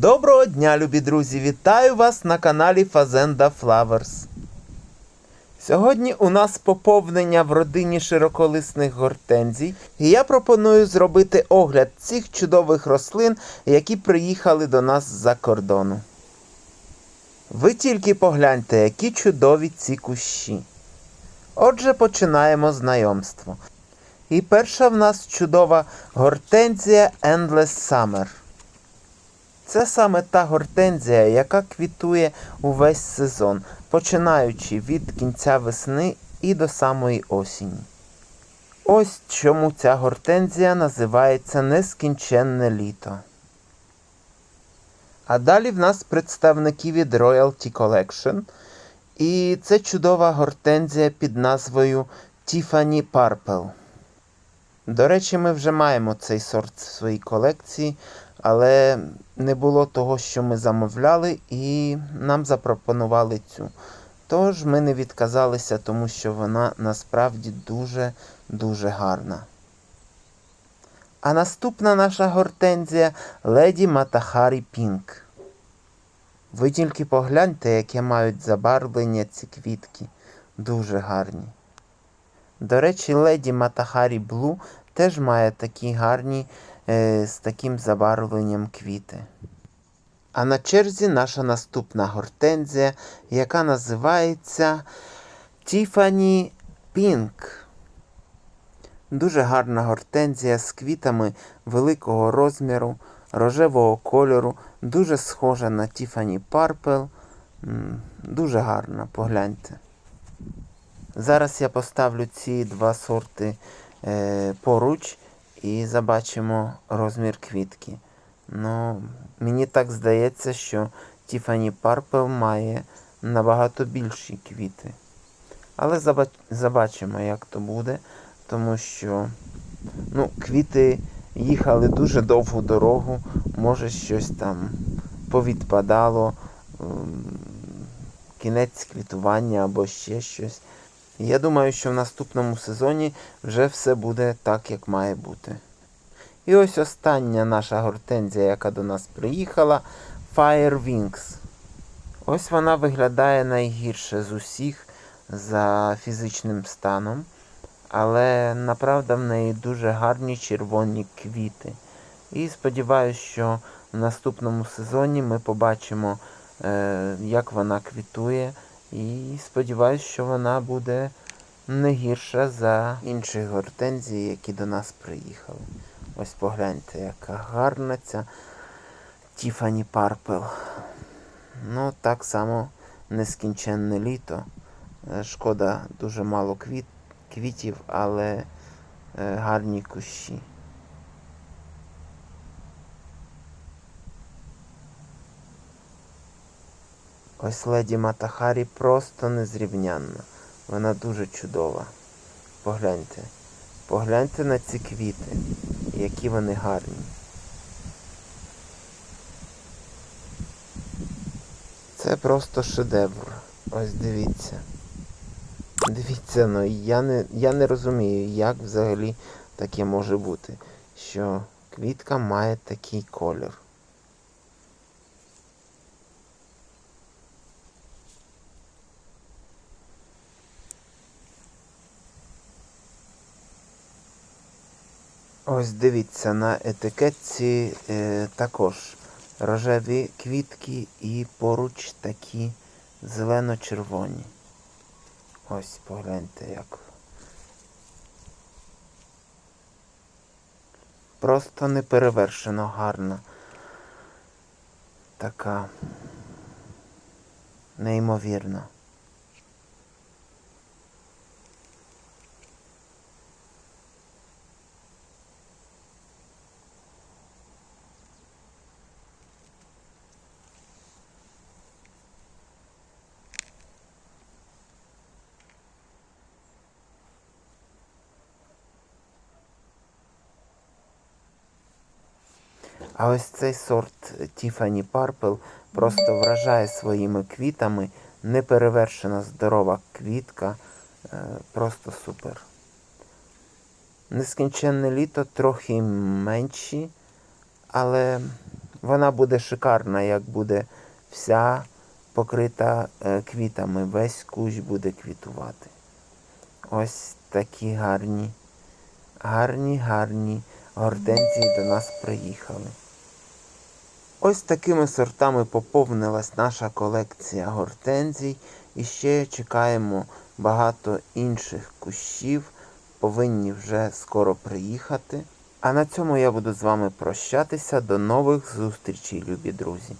Доброго дня, любі друзі! Вітаю вас на каналі Fazenda Flowers. Сьогодні у нас поповнення в родині широколисних гортензій, і я пропоную зробити огляд цих чудових рослин, які приїхали до нас з-за кордону. Ви тільки погляньте, які чудові ці кущі. Отже, починаємо знайомство. І перша в нас чудова гортензія Endless Summer. Це саме та гортензія, яка квітує увесь сезон, починаючи від кінця весни і до самої осені. Ось чому ця гортензія називається нескінченне літо. А далі в нас представники від Royalty Collection. І це чудова гортензія під назвою Tiffany Purple. До речі, ми вже маємо цей сорт в своїй колекції, але не було того, що ми замовляли, і нам запропонували цю. Тож ми не відказалися, тому що вона насправді дуже-дуже гарна. А наступна наша гортензія Леді Матахарі Пінк. Ви тільки погляньте, яке мають забарвлення ці квітки. Дуже гарні. До речі, леді Матахарі Блу теж має такі гарні е, з таким забарвленням квіти. А на черзі наша наступна гортензія, яка називається Tiffany Pink. Дуже гарна гортензія з квітами великого розміру, рожевого кольору, дуже схожа на Tiffany Purple. Дуже гарна, погляньте. Зараз я поставлю ці два сорти е, поруч і забачимо розмір квітки. Ну, мені так здається, що Tiffany Purple має набагато більші квіти. Але забачимо, як то буде, тому що ну, квіти їхали дуже довгу дорогу, може щось там повідпадало, кінець квітування або ще щось. Я думаю, що в наступному сезоні вже все буде так, як має бути. І ось остання наша гортензія, яка до нас приїхала, Fire Wings. Ось вона виглядає найгірше з усіх за фізичним станом, але направда в неї дуже гарні червоні квіти. І сподіваюся, що в наступному сезоні ми побачимо, е, як вона квітує. І сподіваюся, що вона буде не гірша за інших гортензій, які до нас приїхали. Ось погляньте, яка гарна ця Tiffany Purple. Ну, так само нескінченне літо. Е, Шкода, дуже мало квіт, квітів, але е, гарні кущі. Ось леді Матахарі просто незрівнянна. Вона дуже чудова. Погляньте. Погляньте на ці квіти, які вони гарні. Це просто шедевр. Ось дивіться. Дивіться, ну я не, я не розумію, як взагалі таке може бути, що квітка має такий колір. Ось дивіться, на етикетці е, також рожеві квітки і поруч такі зелено-червоні. Ось погляньте як. Просто неперевершено гарна. Така неймовірна. А ось цей сорт Tiffany Purple просто вражає своїми квітами. Неперевершена здорова квітка. Е, Просто супер. Нескінченне літо трохи менші, але Вона буде шикарна, як буде вся покрита е, квітами. Весь кущ буде квітувати. Ось такі гарні, гарні, гарні гортензії до нас приїхали. Ось такими сортами поповнилась наша колекція гортензій. І ще чекаємо багато інших кущів. Повинні вже скоро приїхати. А на цьому я буду з вами прощатися. До нових зустрічей, любі друзі!